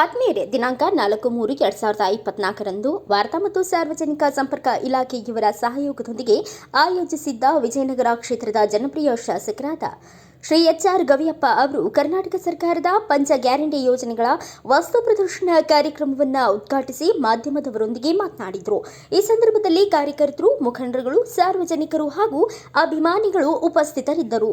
ಆತ್ಮೀಯರೇ, ದಿನಾಂಕ ನಾಲ್ಕು ಮೂರು ಎರಡ್ ಸಾವಿರದ ಇಪ್ಪತ್ನಾಲ್ಕರಂದು ವಾರ್ತಾ ಮತ್ತು ಸಾರ್ವಜನಿಕ ಸಂಪರ್ಕ ಇಲಾಖೆ ಇವರ ಸಹಯೋಗದೊಂದಿಗೆ ಆಯೋಜಿಸಿದ್ದ ವಿಜಯನಗರ ಕ್ಷೇತ್ರದ ಜನಪ್ರಿಯ ಶಾಸಕರಾದ ಶ್ರೀ ಎಚ್ ಆರ್ ಗವಿಯಪ್ಪ ಅವರು ಕರ್ನಾಟಕ ಸರ್ಕಾರದ ಪಂಚ ಗ್ಯಾರಂಟಿ ಯೋಜನೆಗಳ ವಸ್ತು ಪ್ರದರ್ಶನ ಕಾರ್ಯಕ್ರಮವನ್ನು ಉದ್ಘಾಟಿಸಿ ಮಾಧ್ಯಮದವರೊಂದಿಗೆ ಮಾತನಾಡಿದರು. ಈ ಸಂದರ್ಭದಲ್ಲಿ ಕಾರ್ಯಕರ್ತರು, ಮುಖಂಡರುಗಳು, ಸಾರ್ವಜನಿಕರು ಹಾಗೂ ಅಭಿಮಾನಿಗಳು ಉಪಸ್ಥಿತರಿದ್ದರು.